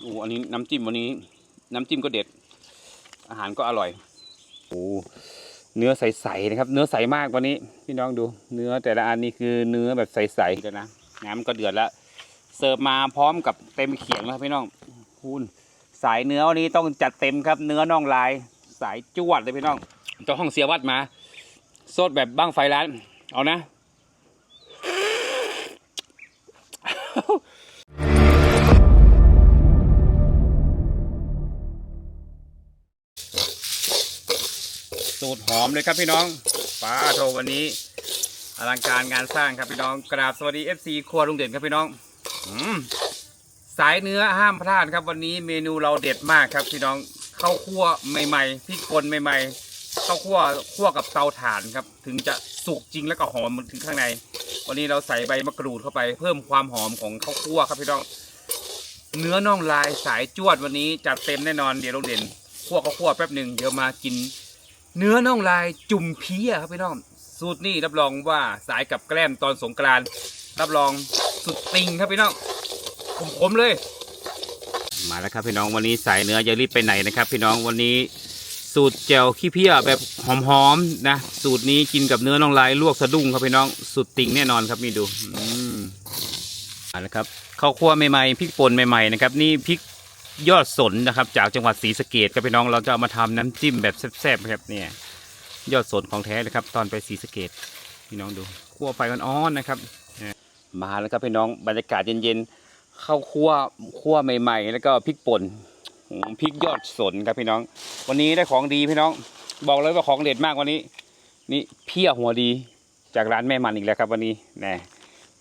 โอ้อันนี้น้ำจิ้มวันนี้ น้ำจิ้มก็เด็ด อาหารก็อร่อยโอ้เนื้อใสๆนะครับ เนื้อใสมากวันนี้ พี่น้องดู เนื้อแต่ละอันนี่คือเนื้อแบบใสๆเลยนะน้ำก็เดือดแล้วเสิร์ฟมาพร้อมกับเต็มเขียงแล้วพี่น้องคุณสายเนื้อวันนี้ต้องจัดเต็มครับ เนื้อน่องลาย สายจวดเลยพี่น้องเจ้าห้องเสียวัดมาโซดแบบบ้างไฟร้าน เอานะ ตรหอมเลยครับพี่น้องป้าโทวันนี้อลังการงานสร้างครับพี่น้องกราบสวัสดี FC ครัวลุงเด่นครับพี่น้องอมสายเนื้อห้ามพลาดครับวันนี้เมนูเราเด็ดมากครับพี่น้องข้าวคั่วใหม่ๆพริกป่นใหม่ๆข้าวคั่วคั่วกับเตาถ่านครับ ถึงจะสุกจริงแล้วก็หอมถึงข้างใน วันนี้เราใส่ใบมะกรูดเข้าไป เพิ่มความหอมของข้าวคั่วครับพี่น้อง เนื้อน่องลายสายจวดวันนี้จัดเต็มแน่นอนเดี๋ยวลุงเด่นคั่วข้าวคั่วแป๊บหนึ่งเดี๋ยวมากิน เนื้อน่องลายจุ่มเพี้ยครับพี่น้องสูตรนี้รับรองว่าสายกับแกล้มตอนสงกรานรับรองสุดติงครับพี่น้องขมๆเลย มาแล้วครับพี่น้องวันนี้สายเนื้ออย่ารีบไปไหนนะครับ พี่น้องวันนี้สูตรแจ่วขี้เพี้ยแบบหอมๆนะสูตรนี้กินกับเนื้อน่องลายลวกสะดุ้งครับพี่น้องสุดติงแน่นอนครับนี่ดูอืมมาแล้วครับข้าวคั่วใหม่ๆพริกป่นใหม่ๆนะครับนี่พริก ยอดสนนะครับ จากจังหวัดศรีสะเกดครับพี่น้องเราจะเอามาทำน้ำจิ้มแบบแซ่บๆครับเนี่ยยอดสนของแท้เลยครับ ตอนไปศรีสะเกดพี่น้องดูคั่วไฟอ่อนๆนะครับ มาแล้วครับพี่น้องบรรยากาศเย็นๆเข้าวคั่วคั่วใหม่ ๆ แล้วก็พริกป่นพริกยอดสนครับพี่น้อง วันนี้ได้ของดีพี่น้อง บอกเลยว่าของเด็ดมากวันนี้ นี่เพี้ยหัวดีจากร้านแม่มันอีกแล้วครับวันนี้แน่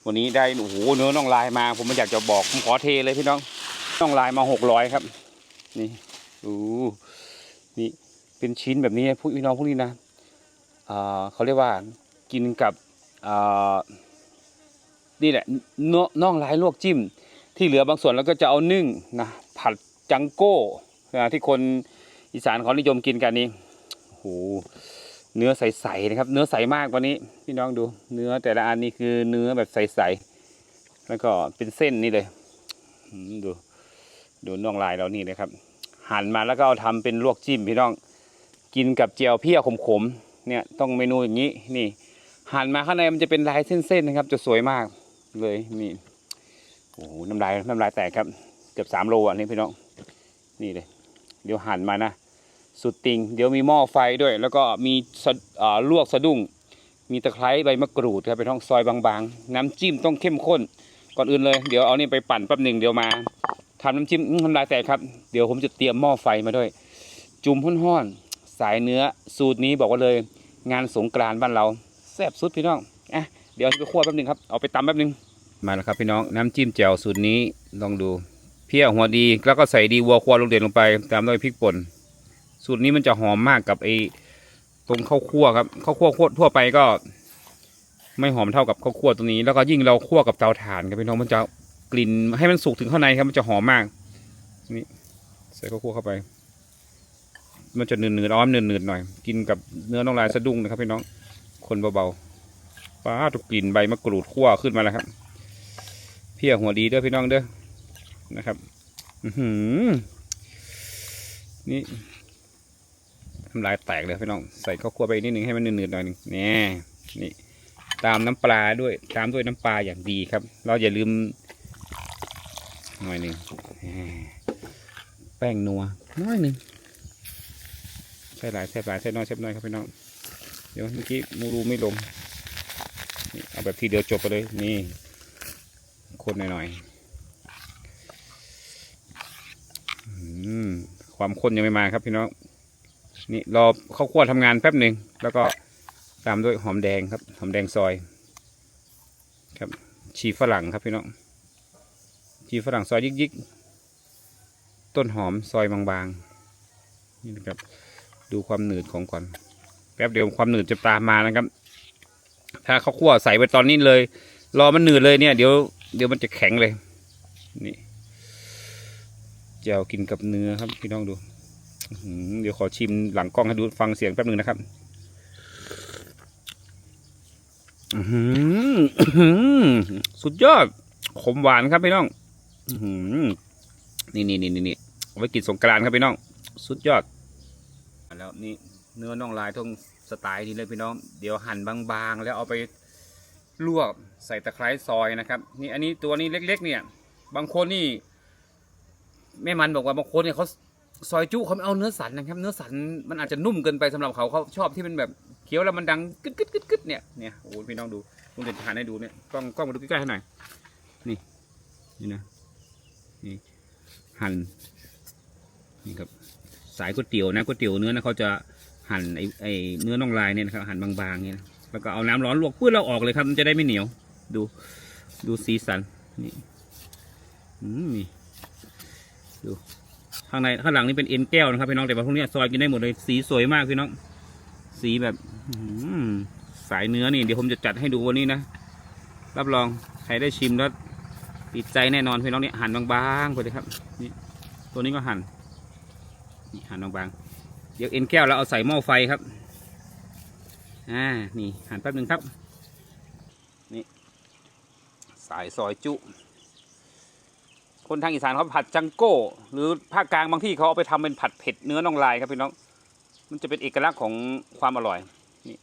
วันนี้ได้โอ้โหเนื้อน่องลายมา ผมไม่อยากจะบอกผมขอเทเลยพี่น้อง ต้องลายมาหกร้อยครับ นี่ดูนี่เป็นชิ้นแบบนี้พวกพี่น้องพวกนี้นะเขาเรียกว่ากินกับนี่แหละน,น่องลายลวกจิ้ม ที่เหลือบางส่วนเราก็จะเอานึ่งนะผัดจังโก้นะที่คนอีสานเขานิยมกินกันนี้โหเนื้อใสๆนะครับ เนื้อใสมากวันนี้ พี่น้องดูเนื้อแต่ละอันนี่คือเนื้อแบบใสๆแล้วก็เป็นเส้นนี่เลยดู ดูน่องลายเรานี่เลยครับ หั่นมาแล้วก็เอาทำเป็นลวกจิ้มพี่น้องกินกับเจียวเพี้ยขมๆเนี่ยต้องเมนูอย่างนี้นี่ หั่นมาข้างในมันจะเป็นลายเส้นๆนะครับ จะสวยมากเลยนี่โอ้โหน้ำลายน้ำลายแตกครับ เกือบสามโลอันนี้พี่น้องนี่เลยเดี๋ยวหั่นมานะสุดติงเดี๋ยวมีหม้อไฟด้วย แล้วก็มีอ่าลวกสะดุ้ง มีตะไคร้ใบมะกรูดครับพี่น้องซอยบางๆ น้ำจิ้มต้องเข้มข้น ก่อนอื่นเลย เดี๋ยวเอานี่ไปปั่นแป๊บหนึ่งเดี๋ยวมา ทำน้ำจิ้มอื้อน้ำลายแตกครับ เดี๋ยวผมจะเตรียมหม้อไฟมาด้วย จุ่มห้อนๆสายเนื้อสูตรนี้บอกว่าเลย งานสงกรานต์บ้านเราแซ่บสุดพี่น้องอะเดี๋ยวไปคั่วแป๊บนึงครับเอาไปตำแป๊บนึงมาแล้วครับพี่น้องน้ำจิ้มแจ่วสูตรนี้ลองดูเพี้ยหัวดีแล้วก็ใส่ดีวัวควายลงเด่นลงไปตามด้วยพริกป่นสูตรนี้มันจะหอมมากกับไอ้ตรงข้าวคั่วครับข้าวคั่วทั่วไปก็ ไม่หอมเท่ากับข้าวคั่วตรงนี้ แล้วก็ยิ่งเราคั่วกับเตาถ่านครับพี่น้องมันจะ กลิ่นให้มันสุกถึงข้างในครับมันจะหอมมาก นี่ใส่ข้าวคั่วเข้าไป มันจะเนืดๆอ้อมเนืดๆหน่อย กินกับเนื้อน้องลายสะดุ้งนะครับพี่น้อง คนเบาๆป้าตุกกลิ่นใบมะกรูดคั่วขึ้นมาแล้วครับ เพี้ยหัวดีเด้อพี่น้องเด้อนะครับ อืนี่ทำลายแตกเลยพี่น้องใส่ข้าวคั่วไปนิดนึงให้มันเนืดๆหน่อยนึงนี่นี่ตามน้ำปลาด้วยตามด้วยน้ำปลาอย่างดีครับ เราอย่าลืม หน่อยหนึ่งแป้งนัวน้อยหนึ่งใส่หลายใส่หลายใส่น้อยใส่น้อยครับพี่น้องเดี๋ยวเมื่อกี้มูรูไม่ลงนี่เอาแบบทีเดียวจบไปเลยนี่คนหน่อยๆความข้นยังไม่มาครับพี่น้องนี่รอข้าวคั่วทำงานแป๊บหนึ่งแล้วก็ตามด้วยหอมแดงครับ หอมแดงซอย ครับชีฝรั่งครับพี่น้อง ชีฝรั่งซอยยิกๆ ต้นหอมซอยบางๆ นี่นะครับ ดูความหนืดของก่อน แป๊บเดียวความหนืดจะตามมานะครับ ถ้าเขาคั่วใส่ไปตอนนี้เลย รอมันหนืดเลยเนี่ย เดี๋ยวเดี๋ยวมันจะแข็งเลย นี่เจียวกินกับเนื้อครับพี่น้องดู เดี๋ยวขอชิมหลังกล้องให้ดูฟังเสียงแป๊บหนึงนะครับอือหืออื้อหือสุดยอด ขมหวานครับพี่น้อง นี่นี่นี่นี่นี่เอาไว้กินสงกรานครับพี่น้อง สุดยอด แล้วนี่เนื้อน่องลายทงสไตล์นี้เลยพี่น้อง เดี๋ยวหั่นบางๆ แล้วเอาไปลวกใส่ตะไคร้ซอยนะครับ นี่อันนี้ตัวนี้เล็ก ๆ เนี่ย บางคนนี่แม่มันบอกว่าบางคนเนี่ยเขาซอยจุเขาไม่เอาเนื้อสันนะครับ เนื้อสันมันอาจจะนุ่มเกินไปสำหรับเขาเขาชอบที่มันแบบเคี้ยวแล้วมันดังกึดกึดกึดกึดเนี่ยเนี่ยโอ้พี่น้องดูลุงเด่นทานให้ดูเนี่ยกล้องกล้องมาดูใกล้ๆให้หน่อยนี่นี่นะ นี่หั่นนี่ครับสายก๋วยเตี๋ยวนะก๋วยเตี๋ยวเนื้อนะเขาจะหั่นไอ้ไอ้เนื้อน่องลายเนี่ยนะครับหั่นบางๆเนี่ยนะแล้วก็เอาน้ำร้อนลวกปื้ดเราออกเลยครับ มันจะได้ไม่เหนียว ดูดูสีสันนี่อืมนี่ดูข้างในข้างหลังนี่เป็นเอ็นแก้วนะครับพี่น้องแต่ว่าพวกนี้ซอยกินได้หมดเลยสีสวยมากพี่น้อง สีแบบอื้อหือสายเนื้อนี่เดี๋ยวผมจะจัดให้ดูวันนี้นะรับรองใครได้ชิมแล้ว ติดใจแน่นอนพี่น้องเนี่ยหั่นบางๆไปเลยครับนี่ตัวนี้ก็หั่นนี่หั่นบางๆเดี๋ยวเอ็นแก้วเราเอาใส่หม้อไฟครับอ่านี่หั่นแป๊บหนึ่งครับนี่สายซอยจุ คนทางอีสานเขาผัดจังโก้ หรือภาคกลางบางที่เขาเอาไปทำเป็นผัดเผ็ดเนื้อน่องลายครับพี่น้องมันจะเป็นเอกลักษณ์ของความอร่อยนี่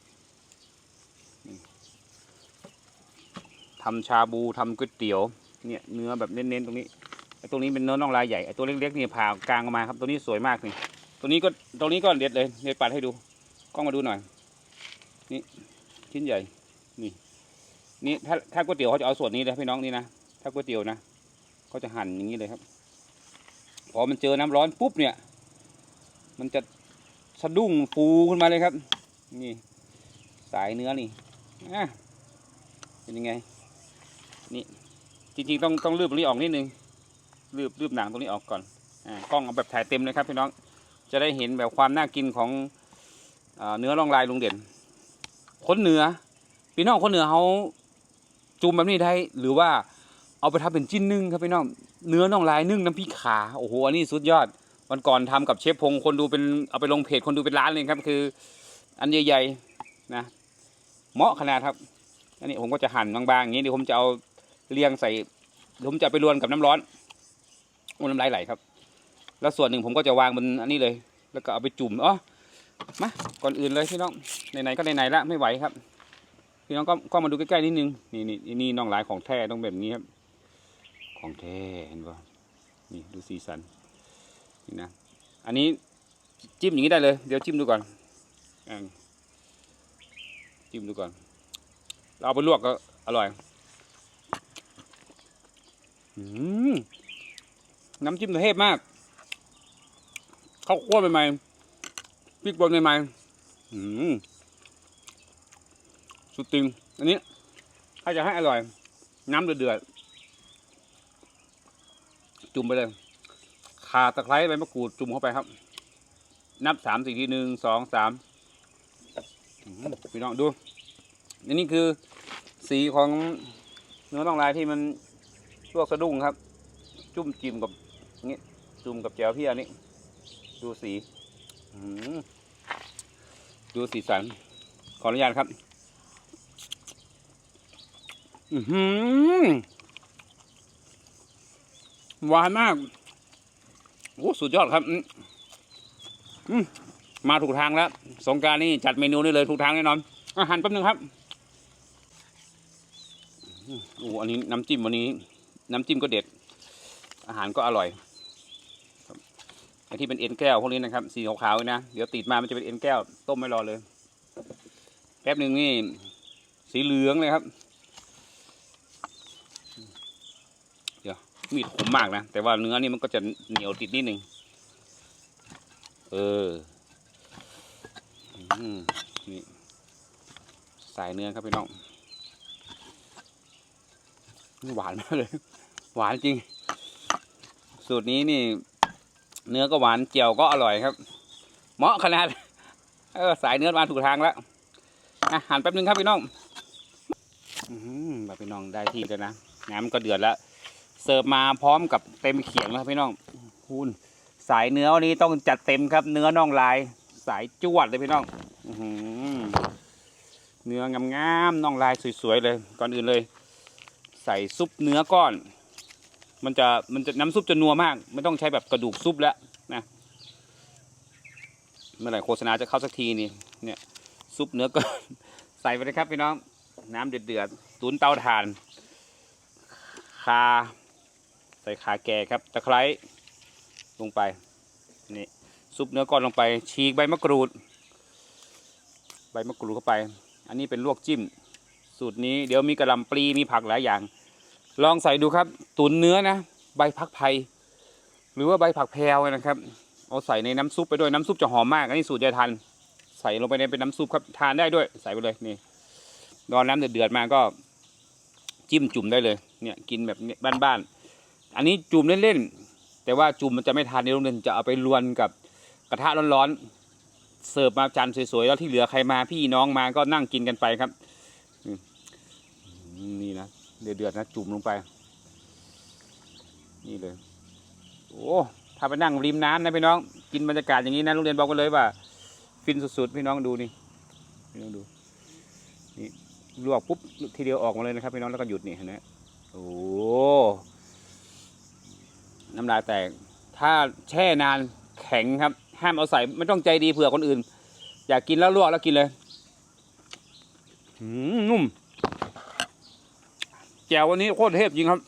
ทำชาบูทำก๋วยเตี๋ยว เนี่ยเนื้อแบบเน้นๆตรงนี้ไอ้ตรงนี้เป็นเนื้อน่องลายใหญ่ไอ้ตัวเล็กๆนี่ผ่ากลางออกมาครับตัวนี้สวยมากนี่ตัวนี้ก็ตรงนี้ก็เด็ดเลยเด็ดปัดให้ดูกล้องมาดูหน่อยนี่ชิ้นใหญ่นี่นี่ถ้าถ้าก๋วยเตี๋ยวเขาจะเอาส่วนนี้เลยพี่น้องนี่นะถ้าก๋วยเตี๋ยวนะก็จะหั่นอย่างนี้เลยครับ พอมันเจอน้ำร้อนปุ๊บเนี่ย มันจะสะดุ้งฟูขึ้นมาเลยครับ นี่ สายเนื้อนี่อะเป็นยังไง นี่ จริงๆต้องต้องลืบตรงนี้ออกนิดนึงลืบลืบหนังตรงนี้ออกก่อนอ่ากล้องเอาแบบถ่ายเต็มเลยครับพี่น้องจะได้เห็นแบบความน่ากินของอเนื้อรองลายลุงเด่น คนเหนือพี่น้องคนเหนือเขาจุ่มแบบนี้ได้หรือว่าเอาไปทำเป็นจิ้นนึ่งครับพี่น้องเนื้อน่องลายนึ่งน้ำพริกขาโอ้โหอันนี้สุดยอดวันก่อนทำกับเชฟพงคนดูเป็นเอาไปลงเพจคนดูเป็นล้านเลยครับ คือ อันใหญ่ๆนะเหมาะขนาดครับ อันนี้ผมก็จะหั่นบางๆอย่างนี้เดี๋ยวผมจะเอา เรียงใส่ผมจะไปรวนกับน้ำร้อนโอ้น้ำลายไหลครับ แล้วส่วนหนึ่งผมก็จะวางบนอันนี้เลย แล้วก็เอาไปจุ่มอ๋อมาก่อนอื่นเลยพี่น้องไหนๆก็ไหนๆละไม่ไหวครับพี่น้องก็ก็มาดูใกล้ๆนิดนึงนี่นี่นี่น่องลายของแท้ต้องแบบนี้ครับ ของแท้เห็นป่ะนี่ดูสีสันนี่นะอันนี้จิ้มอย่างนี้ได้เลย เดี๋ยวจิ้มดูก่อนอจิ้มดูก่อน เราเอาไปลวกก็อร่อย น้ำจิ้มเทพมากข้าวคั่วใหม่ๆพริกบนใหม่ๆสุดติงอันนี้ ถ้าจะให้อร่อย น้ำเดือดๆจุ่มไปเลยขาตะไคร้ใบมะกรูดจุ่มเข้าไปครับ นับสามสี่ทีหนึ่งสองสามพี่น้องดูอันนี้คือสีของเนื้อน่องลายที่มัน ลวกสะดุ้งครับ จุ่มจิ้มกับอย่างงี้จุ่มกับแจ่วพี่อันนี้ ดูสีดูสีสัน ขออนุญาตครับ อืหวานมากโอ้สุดยอดครับมาถูกทางแล้ว สงการนี่จัดเมนูนี้เลยถูกทางแน่นอนอาหารแป๊บนึงครับโอ้อันนี้น้ำจิ้มวันนี้ น้ำจิ้มก็เด็ด อาหารก็อร่อยไอที่เป็นเอ็นแก้วพวกนี้นะครับ สีขาวๆนี่นะเดี๋ยวติดมามันจะเป็นเอ็นแก้ว ต้มไม่รอเลย แป๊บหนึ่งนี่ สีเหลืองเลยครับมีดคมมากนะ แต่ว่าเนื้อนี่มันก็จะเหนียวติดนิดนึง เออนี่สายเนื้อครับพี่น้องหวานมากเลย หวานจริง สูตรนี้นี่ เนื้อก็หวานเจียวก็อร่อยครับ เหมาะขนาด เออสายเนื้อมาถูกทางแล้วอะหันแป๊บนึงครับพี่น้องอืมพี่น้องได้ที่แล้วนะน้ำก็เดือดแล้วเสิร์ฟมาพร้อมกับเต็มเขียงแล้วครับพี่น้องคุณสายเนื้อวันนี้ต้องจัดเต็มครับ เนื้อน่องลาย สายจวดเลยพี่น้องอเนื้องามๆน่องลายสวยๆเลย ก่อนอื่นเลย ใส่ซุปเนื้อก้อน มันจะมันจะน้ำซุปจะนัวมาก ไม่ต้องใช้แบบกระดูกซุปแล้วนะเมื่อไหร่โฆษณาจะเข้าสักทีนี่เนี่ยซุปเนื้อก็ใส่ไปเลยครับพี่น้องน้ำเดือดเดือดๆตุนเตาถ่านคาใส่ขาแก่ครับตะไคร้ลงไปนี่ซุปเนื้อก้อนลงไป ฉีกใบมะกรูด ใบมะกรูดเข้าไป อันนี้เป็นลวกจิ้ม สูตรนี้เดี๋ยวมีกระลำปลีมีผักหลายอย่าง ลองใส่ดูครับ ตุนเนื้อนะ ใบพักไผ่หรือว่าใบผักแพรวนะครับ เอาใส่ในน้ำซุปไปด้วยน้ำซุปจะหอมมากอันนี้สูตรยายทัน ใส่ลงไปในเป็นน้ำซุปครับทานได้ด้วย ใส่ไปเลยนี่รอน้ำเดือดๆมาก็จิ้มจุ่มได้เลย เนี่ยกินแบบบ้านๆ อันนี้จุ่มเล่นๆ แต่ว่าจุ่มมันจะไม่ทานในโรงเรียนจะเอาไปรวนกับกระทะร้อนๆ เสิร์ฟมาจานสวยๆ แล้วที่เหลือใครมาพี่น้องมาก็นั่งกินกันไปครับ นี่นะ เดือดๆนะจุ่มลงไป นี่เลย โอ้ถ้าไปนั่งริมน้ำนะพี่น้อง กินบรรยากาศอย่างนี้นะโรงเรียนบอกกันเลยว่า ฟินสุดๆพี่น้องดูนี่พี่น้องดูนี่ลวกปุ๊บทีเดียวออกมาเลยนะครับพี่น้องแล้วก็หยุดนี่เห็นไหมโอ้น้ำลายแตก ถ้าแช่นานแข็งครับ ห้ามเอาใส่ไม่ต้องใจดีเผื่อคนอื่น อยากกินแล้วลวกแล้วกินเลยหืมนุ่ม แจ่ววันนี้โคตรเทพจริงครับ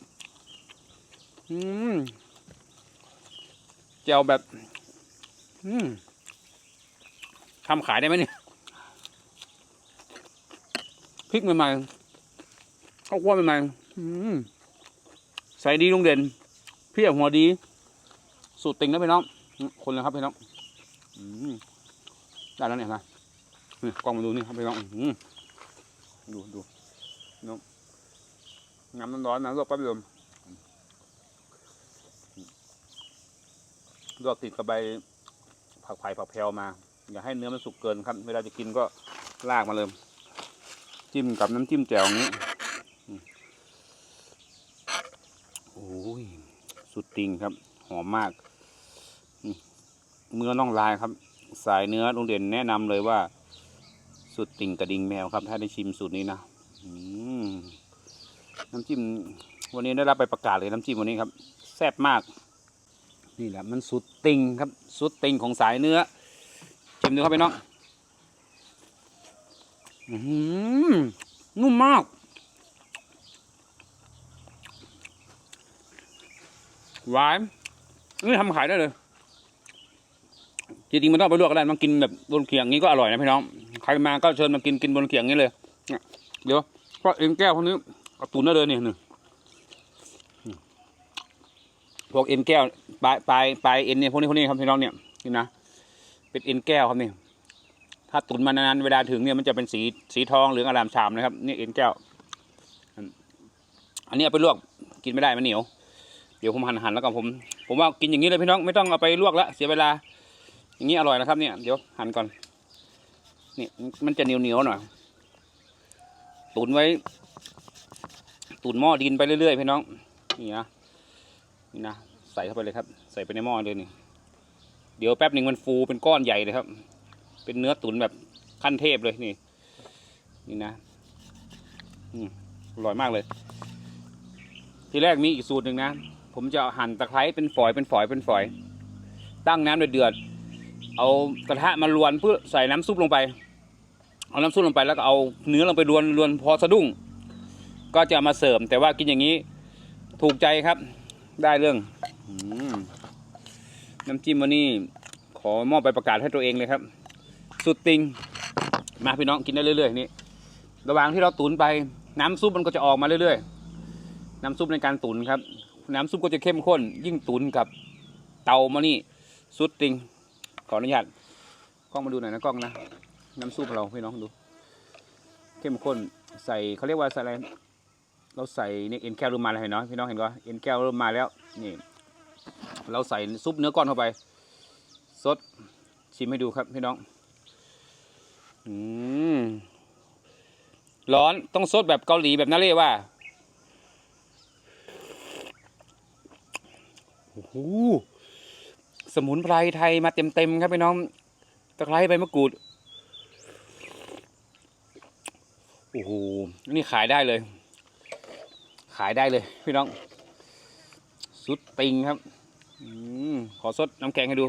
อืมแจ่วแบบ อืมทำขายได้ไหมเนี่ยพริกใหม่ๆข้าวคั่วใหม่ๆอืมใส่ดีลุงเด่นเพี้ยหัวดี สูตรติงนะพี่น้อง คนเลยครับพี่น้องได้แล้วเนี่ยนะนี่กล้องมาดูนี่ครับพี่น้องดูดูน้อง น้ำร้อนๆนะลวกแป๊บเดียวลวกติดกับใบผักไผ่ผักแพรวมา อย่าให้เนื้อมันสุกเกินครับ เวลาจะกินก็ลากมาเลย จิ้มกับน้ำจิ้มแจ่วอย่างนี้โอ้ย สุดติงครับ หอมมากเมื่อน่องลายครับ สายเนื้อโรงเด่นแนะนำเลยว่า สุดติ่งกระดิ่งแมวครับ ถ้าได้ชิมสูตรนี้นะ อืม น้ำจิ้มวันนี้ได้รับไปประกาศเลยน้ำจิ้มวันนี้ครับแซ่บมากนี่แหละมันสุดติงครับสุดติงของสายเนื้อชิมดูครับพี่น้องอื้อหือนุ่มมากหวานนี่ทำขายได้เลยจริงๆมันต้องไปลวกก็ได้มันกินแบบบนเขียงนี้ก็อร่อยนะพี่น้อง ใครมาก็เชิญมากินกินบนเขียงนี้เลย เดี๋ยวเพราะเอ็นแก้วพวกนี้ เอาตุนได้เลยนี่หนึ่งพวกเอ็นแก้วปลายปลายปลายเอ็นเนี่ยพวกนี้พวกนี้ครับพี่น้องเนี่ยนี่นะเป็นเอ็นแก้วครับนี่ถ้าตุนมานานเวลาถึงเนี่ยมันจะเป็นสีสีทองเหลืองอารามฉ่ำนะครับนี่เอ็นแก้ว อันนี้เอาไปลวกกินไม่ได้มันเหนียว เดี๋ยวผมหั่นหั่นแล้วก็ผม ผมว่ากินอย่างนี้เลยพี่น้องไม่ต้องเอาไปลวกแล้วเสียเวลา อย่างนี้อร่อยนะครับ เนี่ยเดี๋ยวหั่นก่อนนี่มันจะเหนียวเหนียวหน่อยตุนไว้ ตุนหม้อดินไปเรื่อยๆพี่น้องนี่นะนี่นะใส่เข้าไปเลยครับ ใส่ไปในหม้อเลยนี่เดี๋ยวแป๊บหนึ่งมันฟูเป็นก้อนใหญ่เลยครับ เป็นเนื้อตุ๋นแบบขั้นเทพเลยนี่ นี่นะอืมอร่อยมากเลย ทีแรกมีอีกสูตรหนึ่งนะ ผมจะหั่นตะไคร้เป็นฝอยเป็นฝอยเป็นฝอย ตั้งน้ำเดือดเอากระทะมาลวนเพื่อใส่น้ำซุปลงไป เอาน้ำซุปลงไปแล้วก็เอาเนื้อลงไปลวนลวนพอสะดุ้ง ก็จะามาเสริม แต่ว่ากินอย่างนี้ถูกใจครับ ได้เรื่องอน้ำจิ้มวันนี้ขอมอบไปประกาศให้ตัวเองเลยครับ สุดติงมาพี่น้องกินได้เรื่อยๆนี่ระหว่างที่เราตุนไป น้ำซุปมันก็จะออกมาเรื่อยๆ น้ำซุปในการตุนครับ น้ำซุปก็จะเข้มข้น ยิ่งตุนกับเตามานี่สุดติงขออนุญาตกล้องมาดูหน่อยนะกล้องนะน้ำซุปเราพี่น้องดู เข้มข้นใส่เขาเรียกว่าใส่อะไร เราใส่เนี่ยเอ็นแก้วเริ่มาแล้วเห็นเนาะพี่น้องเห็นก็เอ็นแก้วเริ่มมาแล้วนี่เราใส่ซุปเนื้อก้อนเข้าไปสดชิมให้ดูครับพี่น้องอืมร้อนต้องซดแบบเกาหลีแบบนาเล่ว่าโอ้โหสมุนไพรไทยมาเต็มๆครับพี่น้องตะไคร้ใบมะกรูดโอ้โหนี่ขายได้เลยายได้เลยพี่น้อง สุดติงครับอขอสดน้ำแกงให้ดู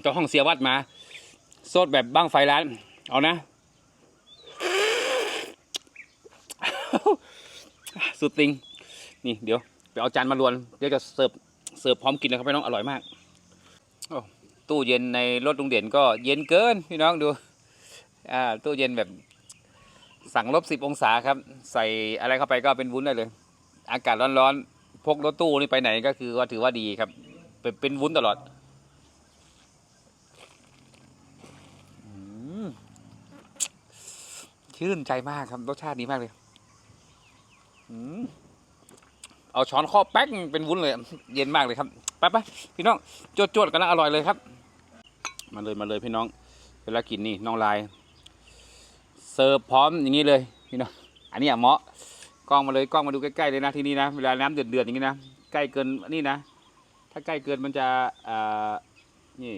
เจ้าห้องเสียวัดมาสดแบบบ้างไฟร้าน เอานะ สุดติง นี่เดี๋ยว ไปเอาจานมาลวน เดี๋ยวจะเสิร์ฟเสิร์ฟพร้อมกินนะครับพี่น้องอร่อยมากโอ้ ตู้เย็นในรถลุงเด่นก็เย็นเกินพี่น้องดูอ่าตู้เย็นแบบสั่งลบสิบองศาครับ ใส่อะไรเข้าไปก็เป็นวุ้นได้เลย อากาศร้อนๆพกรถตู้นี่ไปไหนก็คือว่าถือว่าดีครับ เป็นวุ้นตลอดชื่นใจมากครับรสชาติดีมากเลยเอาช้อนข้อแป๊กเป็นวุ้นเลย เย็นมากเลยครับ ไปไปพี่น้องจวดๆกันนะอร่อยเลยครับ มาเลยมาเลยพี่น้อง เวลากินนี่น้องลาย เสิร์ฟพร้อมอย่างนี้เลยพี่น้องอันนี้อะเหมาะกล้องมาเลยกล้องมาดูใกล้ๆเลยนะที่นี่นะเวลาน้ำเดือดๆอย่างนี้นะใกล้เกินนี่นะ ถ้าใกล้เกินมันจะอ่านี่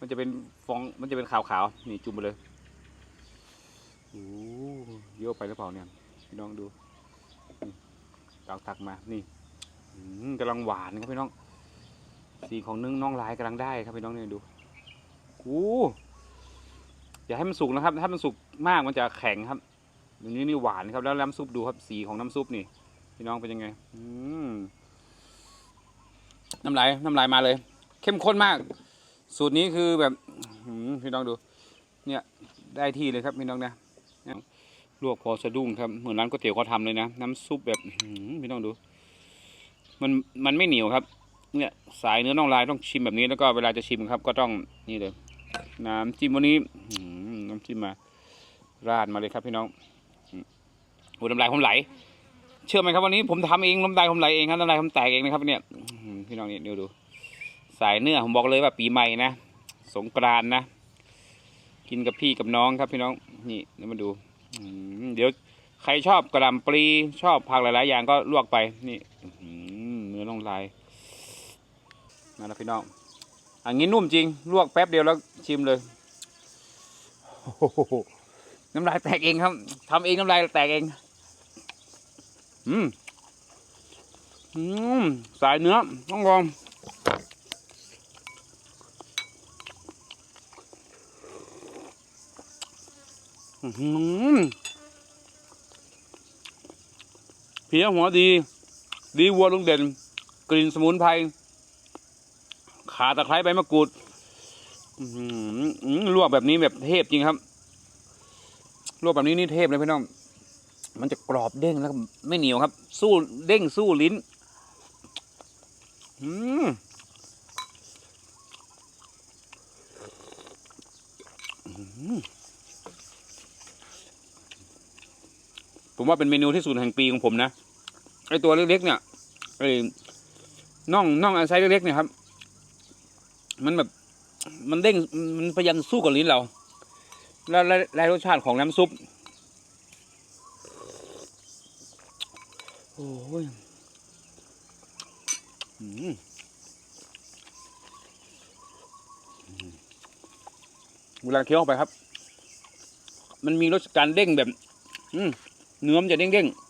มันจะเป็นฟองมันจะเป็นขาวๆนี่จุ่มไปเลยโอ้เยอะไปหรือเปล่าเนี่ยพี่น้องดูเอาตักมานี่กำลังหวานครับพี่น้อง สีของนึ่งน้องลายกำลังได้ครับพี่น้องเนี่ยดูโอ้อย่าให้มันสุกนะครับ ถ้ามันสุกมากมันจะแข็งครับอย่างนี้นี่หวานครับ แล้วน้ำซุปดูครับ สีของน้ำซุปนี่ พี่น้องเป็นยังไง อืมน้ำลายน้ำลายมาเลย เข้มข้นมาก สูตรนี้คือแบบพี่น้องดู เนี่ย ได้ที่เลยครับพี่น้องนะลวกพอสะดุ้งครับเหมือนร้านก๋วยเตี๋ยวเขาทำเลยนะ น้ำซุปแบบพี่น้องดู มันมันไม่เหนียวครับ เนี่ยสายเนื้อน่องลายต้องชิมแบบนี้แล้วก็เวลาจะชิมครับ ก็ต้องนี่เลย น้ำจิ้มวันนี้น้ำจิ้มมา ราดมาเลยครับพี่น้องอืมโอ้น้ำลายผมไหล เชื่อไหมครับวันนี้ผมทำเองน้ำลายผมไหลเองครับน้ำลายผมแตกเองนะครับเนี่ยพี่น้องเนี่ดูดูสายเนื้อผมบอกเลยว่าปีใหม่นะสงกรานนะกินกับพี่กับน้องครับพี่น้องนี่เดี๋ยวมาดูเดี๋ยวใครชอบกระหล่ำปลีชอบผักหลาย ๆ อย่างก็ลวกไปนี่เนื้อน่องลาย นั่นนะพี่น้องอันนี้นุ่มจริง ลวกแป๊บเดียวแล้วชิมเลยน้ำลายแตกเองครับทำเองน้ำลายแตกเอง อืมอืมสายเนื้อต้องลองอื้อหือเพียหัวดี ดีวัวลุงเด่น กลิ่นสมุนไพร ขาตะไคร้ใบมะกรูดลวกแบบนี้แบบเทพจริงครับ ลวกแบบนี้นี่เทพเลยพี่น้อง มันจะกรอบเด้งแล้วไม่เหนียวครับ สู้เด้งสู้ลิ้น อืมผมว่าเป็นเมนูที่สุดแห่งปีของผมนะไอตัวเล็กๆเนี่ยไอ้น่องน่องอันไซส์เล็กๆเนี่ยครับ มันแบบ มันเด้งมันพยายามสู้กับลิ้นเรา แล้วและและรสชาติของน้ำซุปโอ้ยอืมเวลาเคี้ยวเข้าไปครับ มันมีรสการเด้งแบบ อืมเนื้อมันจะเด้งๆ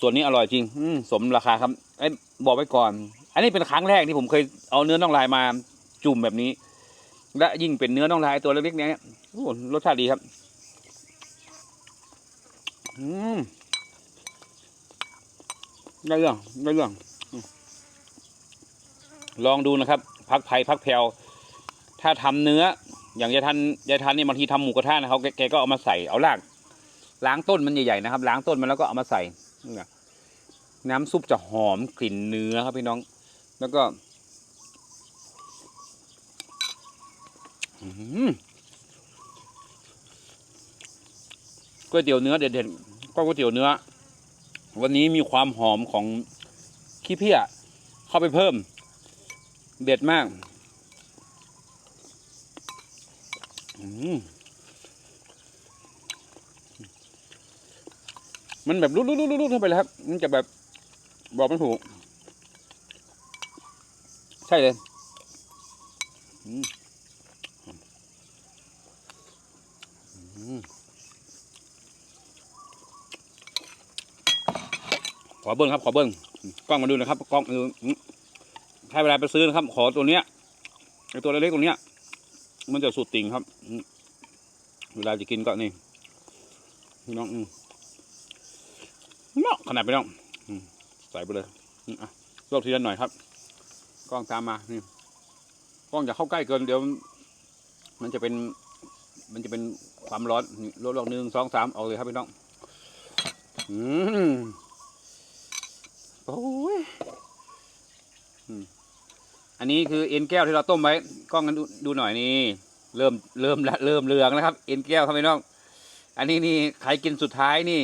ส่วนนี้อร่อยจริง อืมสมราคาครับไอ้บอกไว้ก่อน อันนี้เป็นครั้งแรกที่ผมเคยเอาเนื้อน่องลายมาจุ่มแบบนี้ และยิ่งเป็นเนื้อน่องลายตัวเล็กๆเนี้ยโอ้รสชาติดีครับอืมได้เรื่องได้เรื่อง ลองดูนะครับ พักไผ่พักแพรวถ้าทำเนื้อ อย่างยายทันยายทันนี่บางทีทำหมูกระทะนะเขาแกก็เอามาใส่เอารากล้างต้นมันใหญ่ๆนะครับ ล้างต้นมันแล้วก็เอามาใส่ น้ำซุปจะหอมกลิ่นเนื้อครับพี่น้อง แล้วก็ก๋วยเตี๋ยวเนื้อเด็ดๆก็ก๋วยเตี๋ยวเนื้อ วันนี้มีความหอมของขี้เพี้ยเข้าไปเพิ่ม เด็ดมากมันแบบรุดรุดรุดรุดเข้าไปเลยครับ มันจะแบบบอกไม่ถูก ใช่เลยอืมขอเบิ้งครับ ขอเบิ้งกล้องมาดูนะครับกล้องมาดูอืมถ้าเวลาไปซื้อนะครับ ขอตัวเนี้ยไอตัวเล็กๆตรงเนี้ย มันจะสุดติ่งครับเวลาจะกินก็นี่พี่น้องเนาะขนาดไปน้องใส่ไปเลยอะลวกทีละหน่อยครับ กล้องตามมานี่กล้องอย่าเข้าใกล้เกินเดี๋ยว มันจะเป็น มันจะเป็นความร้อนนี่ลวกๆหนึ่งสองสามเอาเลยครับพี่น้อง อืมโอ้ยอันนี้คือเอ็นแก้วที่เราต้มไว้กล้องกันดูดูหน่อยนี่เริ่มเริ่มละเริ่มเหลืองนะครับ เอ็นแก้วครับพี่น้อง อันนี้นี่ใครกินสุดท้ายนี่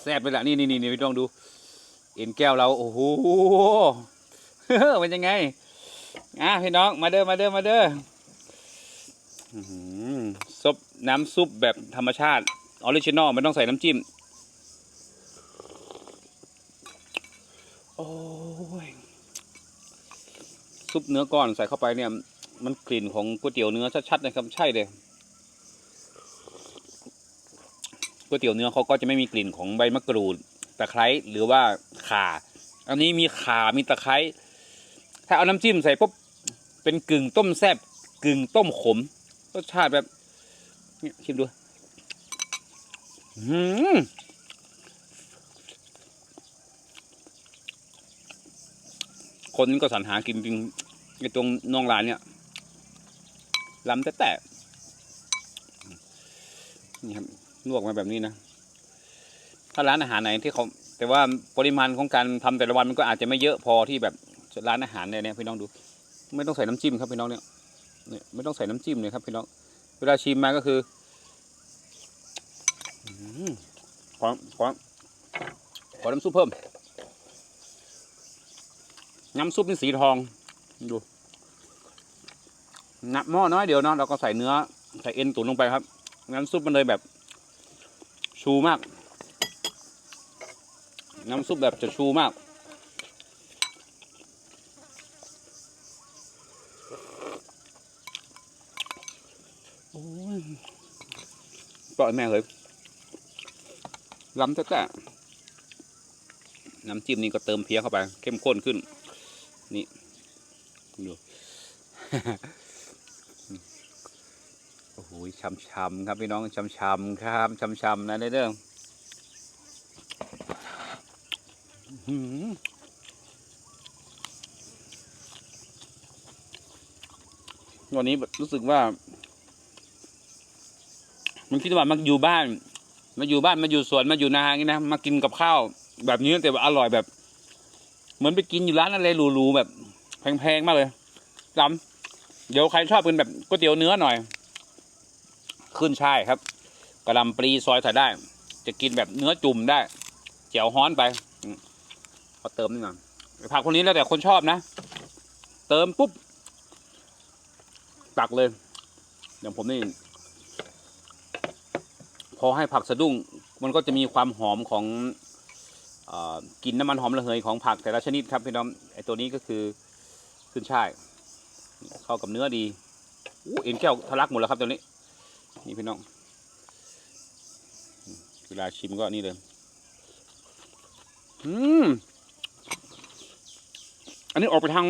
แซ่บเลยละนี่นี่นี่พี่น้องดู เอ็นแก้วเราโอ้โห เป็นยังไงอะพี่น้องมาเด้อมาเด้อมาเด้อซุปน้ำซุปแบบธรรมชาติออริจินอลไม่ต้องใส่น้ำจิ้ม โอ้ย ซุปเนื้อก้อนใส่เข้าไปเนี่ย มันกลิ่นของก๋วยเตี๋ยวเนื้อชัดๆนะครับใช่เลยก๋วยเตี๋ยวเนื้อเขาก็จะไม่มีกลิ่นของใบมะกรูดตะไคร้หรือว่าข่า อันนี้มีข่ามีตะไคร้ ถ้าเอาน้ำจิ้มใส่ปุ๊บเป็นกึ่งต้มแซบกึ่งต้มขมรสชาติแบบเนี่ยชิมดูอืมคนก็สรรหากินจริงไอ้ตรงน่องลานเนี่ยล้ำแต่แต่นี่ครับลวกมาแบบนี้นะ ถ้าร้านอาหารไหนที่เขาแต่ว่าปริมาณของการทำแต่ละวันมันก็อาจจะไม่เยอะพอที่แบบ ร้านอาหารเนี่ยพี่น้องดู ไม่ต้องใส่น้ำจิ้มครับพี่น้องเนี่ยเนี่ยไม่ต้องใส่น้ำจิ้มเลยครับพี่น้อง เวลาชิมมาก็คืออืมขอขอขอน้ำซุปเพิ่ม น้ำซุปนี่สีทองดูนับหม้อน้อยเดียวเนาะเราก็ใส่เนื้อใส่เอ็นตุ๋นลงไปครับน้ำซุปมันเลยแบบ ชูมาก น้ำซุปแบบจะชูมาก โอ้ยปล่ อยแม่เลยล้ำแต่แต่น้ำจิ้มนี่ก็เติมเพี้ยเข้าไป เข้มข้นขึ้น นี่ดูโอ้โหช้ำๆครับพี่น้องช้ำๆครับช้ำๆนะเด้อือวันนี้รู้สึกว่า มันคิดว่ามาอยู่บ้าน มาอยู่บ้านมาอยู่สวนมาอยู่นาอย่างนี้นะมากินกับข้าว แบบนี้แต่ว่าอร่อยแบบ เหมือนไปกินอยู่ร้านอะไรหรูๆแบบแพงๆมากเลยจำเดี๋ยวใครชอบกินแบบก๋วยเตี๋ยวเนื้อหน่อย ขึ้นช่ายครับกระลำปลีซอยใส่ได้ จะกินแบบเนื้อจุ่มได้แจ่วฮ้อนไปอืมขอเติมนิดหน่อยผักคนนี้แล้วแต่คนชอบนะ เติมปุ๊บ ตักเลยอย่างผมนี่ พอให้ผักสะดุ้งมันก็จะมีความหอมของอกลิ่นน้ำมันหอมระเหยของผักแต่ละชนิดครับพี่น้องไอตัวนี้ก็คือขึ้นช่ายเข้ากับเนื้อดีอู้เอ็นแก้วทะลักหมดแล้วครับตัวนี้ นี่พี่น้องเวลาชิมก็นี่เลยอืมอันนี้ออกไปทาง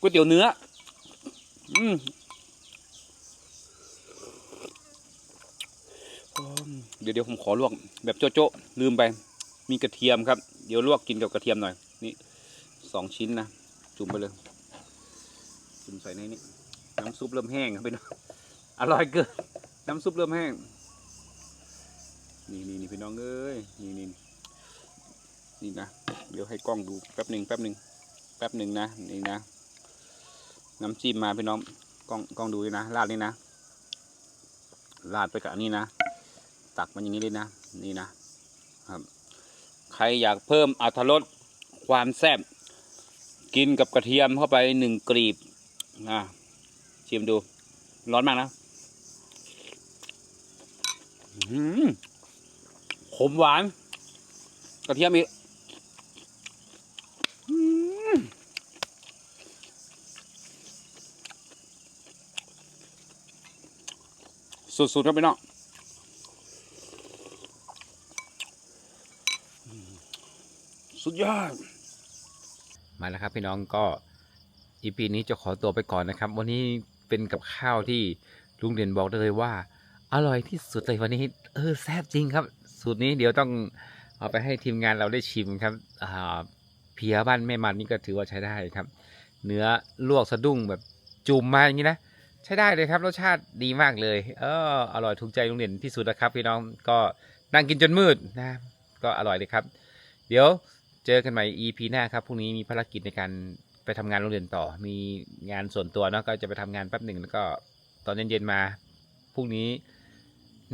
ก๋วยเตี๋ยวเนื้อ อืม ดี๋ยวเดี๋ยวผมขอลวกแบบโจ๊ะๆลืมไป มีกระเทียมครับ เดี๋ยวลวกกินกับกระเทียมหน่อย นี่สองชิ้นนะ จุ่มไปเลย จุ่มใส่ในนี้น้ำซุปเริ่มแห้งครับพี่น้องอร่อยเกินน้ำซุปเริ่มแห้ง นี่นี่นี่พี่น้องเอ้ย นี่นี่นี่นะ เดี๋ยวให้กล้องดูแป๊บหนึ่งแป๊บหนึ่งแป๊บหนึ่งนะ นี่นะ น้ำจิ้มมาพี่น้อง กล้องกล้องดูนะ ราดนี่นะ ราดไปกับอันนี้นะ ตักมันอย่างนี้เลยนะ นี่นะครับ ใครอยากเพิ่มอรรถรสความแซ่บกินกับกระเทียมเข้าไปหนึ่งกรีบอะชิมดู ร้อนมากนะขมหวาน กระเทียมอีกสุดๆครับพี่น้องอืม สุดยอด มาแล้วครับพี่น้องก็อีพีนี้จะขอตัวไปก่อนนะครับ วันนี้เป็นกับข้าวที่ลุงเด่นบอกได้เลยว่า อร่อยที่สุดเลยวันนี้ เออแซ่บจริงครับ สูตรนี้เดี๋ยวต้องเอาไปให้ทีมงานเราได้ชิมครับเพียบ้านแม่มันนี่ก็ถือว่าใช้ได้ครับ เนื้อลวกสะดุ้งแบบจุ่มมาอย่างนี้นะใช้ได้เลยครับรสชาติดีมากเลย เอออร่อยถูกใจลุงเด่นที่สุดนะครับพี่น้องก็นั่งกินจนมืดนะ ก็อร่อยเลยครับ เดี๋ยว เจอกันใหม่ EP หน้าครับพรุ่งนี้มีภารกิจในการไปทำงานโรงเรียนต่อ มีงานส่วนตัวเนาะก็จะไปทำงานแป๊บหนึ่งแล้วก็ตอนเย็นๆมาพรุ่งนี้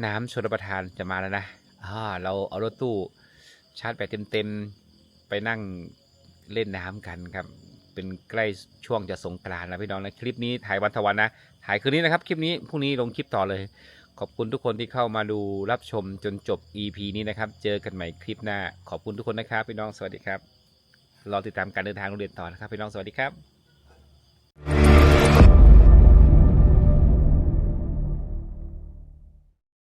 น้ำชลประทานจะมาแล้วนะอ่าเราเอารถตู้ชาร์จแบตเต็มๆไปนั่งเล่นน้ำกันครับเป็นใกล้ช่วงจะสงกรานต์แล้วพี่น้องนะคลิปนี้ถ่ายวันทวันนะถ่ายคืนนี้นะครับคลิปนี้พรุ่งนี้ลงคลิปต่อเลย ขอบคุณทุกคนที่เข้ามาดูรับชมจนจบ EP นี้นะครับ เจอกันใหม่คลิปหน้า ขอบคุณทุกคนนะครับพี่น้องสวัสดีครับ รอติดตามการเดินทางโรงเรียนต่อนะครับพี่น้องสวัสดีครับ